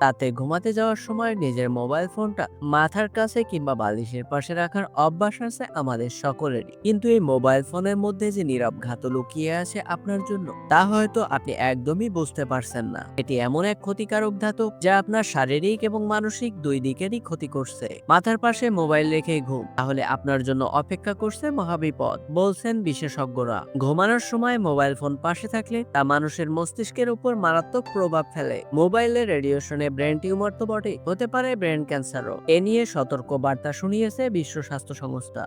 তাতে ঘুমাতে যাওয়ার সময় নিজের মোবাইল ফোনটা মাথার কাছে কিংবা বালিশের পাশে রাখার অভ্যাস আছে আমাদের সকলেরই। কিন্তু এই মোবাইল ফোনের মধ্যে যে নীরব ঘাত লুকিয়ে আছে আপনার জন্য, তা হয়তো আপনি একদমই বুঝতে পারছেন না। এটি এমন এক ক্ষতিকারক ধাতু যা আপনার শারীরিক এবং মানসিক দুই দিকেরই ক্ষতি করছে। মাথার পাশে মোবাইল রেখে ঘুম, তাহলে আপনার জন্য অপেক্ষা করছে মহাবিপদ, বলছেন বিশেষজ্ঞরা। ঘুমানোর সময় মোবাইল ফোন পাশে থাকলে তা মানুষের মস্তিষ্কের উপর মারাত্মক প্রভাব ফেলে। মোবাইলের রেডিয়েশনে ব্রেন টিউমার তো বটে হতে পারে ব্রেন ক্যান্সারও। এ নিয়ে সতর্ক বার্তা শুনিয়েছে বিশ্ব স্বাস্থ্য সংস্থা।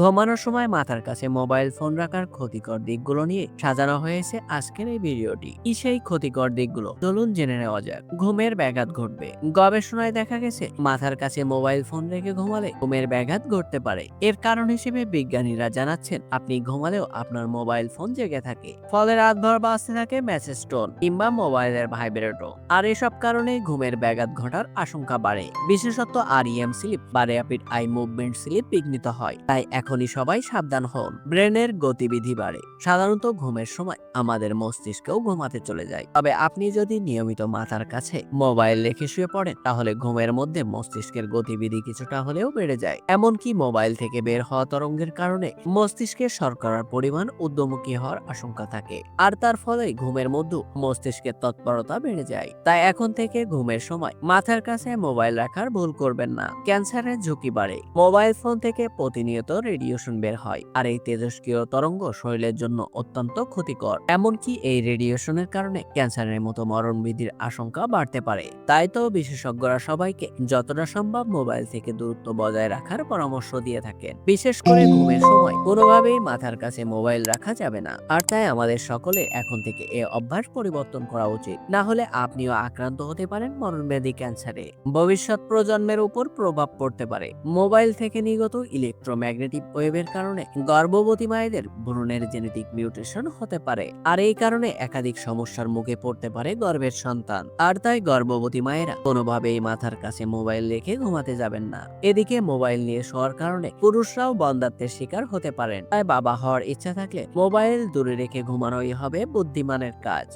ঘুমানোর সময় মাথার কাছে মোবাইল ফোন রাখার ক্ষতিকর দিকগুলো নিয়ে সাজানো হয়েছে আজকের এই ভিডিওটি। কি সেই ক্ষতিকর দিকগুলো? চলুন জেনে নেওয়া যাক। ঘুমের ব্যাঘাত ঘটবে। গবেষণায় দেখা গেছে, মাথার কাছে মোবাইল ফোন রেখে ঘুমালে ঘুমের ব্যাঘাত ঘটতে পারে। এর কারণ হিসেবে বিজ্ঞানীরা জানাচ্ছেন, আপনি ঘুমালেও আপনার মোবাইল ফোন জেগে থাকে। ফলে রাতভর বাঁচতে থাকে মেসেজ টোন কিংবা মোবাইলের ভাইব্রেটও আর এসব কারণে ঘুমের ব্যাঘাত ঘটার আশঙ্কা বাড়ে। বিশেষত আর ইএম স্লিপ বা র্যাপিড আই মুভমেন্ট স্লিপ বিঘ্নিত হয়। তাই এখনই সবাই সাবধান হন ব্রেনের গতিবিধি বাড়ে। সাধারণত ঘুমের সময় আমাদের মস্তিষ্কেও ঘুমাতে চলে যায়। তবে আপনি যদি নিয়মিত মাথার কাছে মোবাইল রেখে শুয়ে পড়েন, তাহলে ঘুমের মধ্যে মস্তিষ্কের গতিবিধি কিছুটা হলেও বেড়ে যায়। এমনকি মোবাইল থেকে বের হওয়া তরঙ্গের কারণে মস্তিষ্কের শর্করার পরিমাণ উদ্যমুখী হওয়ার আশঙ্কা থাকে। আর তার ফলে ঘুমের মধ্যে মস্তিষ্কের তৎপরতা বেড়ে যায়। তাই এখন থেকে ঘুমের সময় মাথার কাছে মোবাইল রাখার ভুল করবেন না। ক্যান্সারের ঝুঁকি বাড়ে। মোবাইল ফোন থেকে প্রতিনিয়ত রেডিয়েশন বের হয়, আর এই তেজস্ক্রিয় তরঙ্গ শরীরের জন্য অত্যন্ত ক্ষতিকর। এমনকি এই রেডিয়েশনের কারণে ক্যান্সারের মতো মরণবিধির আশঙ্কা বাড়তে পারে। তাই তো বিশেষজ্ঞরা সবাইকে যতটা সম্ভব মোবাইল থেকে দূরত্ব বজায় রাখার পরামর্শ দিয়ে থাকেন। বিশেষ করে ঘুমের সময় কোনোভাবেই মাথার কাছে মোবাইল রাখা যাবে না। আর তাই আমাদের সকলে এখন থেকে এ অভ্যাস পরিবর্তন করা উচিত। না হলে আপনিও আক্রান্ত হতে পারেন মরণব্যাধি ক্যান্সারে। ভবিষ্যৎ প্রজন্মের উপর প্রভাব পড়তে পারে। মোবাইল থেকে নিগত ইলেকট্রোম্যাগনেটিক ওয়েভের কারণে গর্ভবতী মায়েদের ভ্রূণের জেনেটিক মিউটেশন হতে পারে। আর এই কারণে একাধিক সমস্যার মুখে পড়তে পারে গর্ভের সন্তান। আর তাই গর্ভবতী মায়েরা কোনোভাবেই মাথার কাছে মোবাইল রেখে ঘুমাতে যাবেন না। এদিকে মোবাইল নিয়ে শোয়ার কারণে পুরুষরাও বন্ধাত্বের শিকার হতে পারেন। তাই বাবা হওয়ার ইচ্ছা থাকলে মোবাইল দূরে রেখে ঘুমানোই হবে বুদ্ধিমানের কাজ।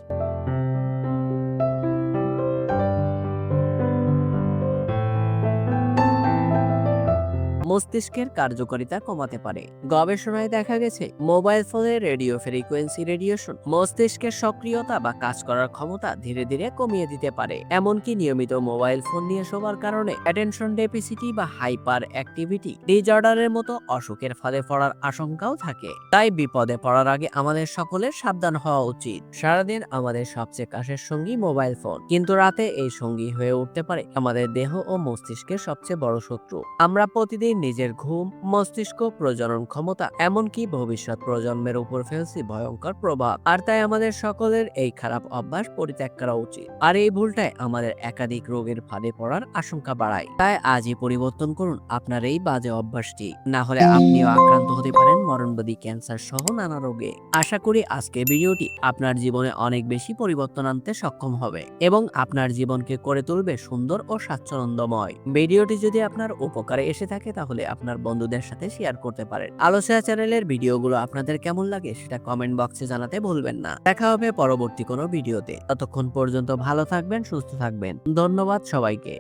মস্তিষ্কের কার্যকারিতা কমাতে পারে। গবেষণায় দেখা গেছে, মোবাইল ফোনের রেডিও ফ্রিকোয়েন্সি রেডিয়েশন মস্তিষ্কের সক্রিয়তা বা কাজ করার ক্ষমতা ধীরে ধীরে কমিয়ে দিতে পারে। এমনকি নিয়মিত মোবাইল ফোন নিয়ে শোবার কারণে অ্যাটেনশন ডেফিসিটি বা হাইপার অ্যাক্টিভিটি ডিজঅর্ডারের মতো অসুখের ফলে পড়ার আশঙ্কাও থাকে। তাই বিপদে পড়ার আগে আমাদের সকলের সাবধান হওয়া উচিত। সারাদিন আমাদের সবচেয়ে কাছের সঙ্গী মোবাইল ফোন। কিন্তু রাতে এই সঙ্গী হয়ে উঠতে পারে আমাদের দেহ ও মস্তিষ্কের সবচেয়ে বড় শত্রু। আমরা প্রতিদিন নিজের ঘুম, মস্তিষ্ক, প্রজনন ক্ষমতা, এমনকি ভবিষ্যৎ প্রজন্মের উপর ফেলছি ভয়ঙ্কর প্রভাব। আর তাই আমাদের সকলের এই খারাপ অভ্যাস পরিত্যাগ করা উচিত। আর এই ভুলটাই আমাদের একাধিক রোগের ফাঁদে পড়ার আশঙ্কা বাড়ায়। তাই আজই পরিবর্তন করুন আপনার এই বাজে অভ্যাসটি। না হলে আপনিও আক্রান্ত হতে পারেন মরণবাদী ক্যান্সার সহ নানা রোগে। আশা করি আজকে ভিডিওটি আপনার জীবনে অনেক বেশি পরিবর্তন আনতে সক্ষম হবে এবং আপনার জীবনকে করে তুলবে সুন্দর ও স্বাচ্ছন্দ্যময়। ভিডিওটি যদি আপনার উপকারে এসে থাকে তাহলে আপনার বন্ধুদের সাথে শেয়ার করতে পারেন। আলোচনা চ্যানেলের ভিডিওগুলো আপনাদের কেমন লাগে সেটা কমেন্ট বক্সে জানাতে ভুলবেন না। দেখা হবে পরবর্তী কোনো ভিডিওতে ততক্ষণ পর্যন্ত ভালো থাকবেন, সুস্থ থাকবেন। ধন্যবাদ সবাইকে।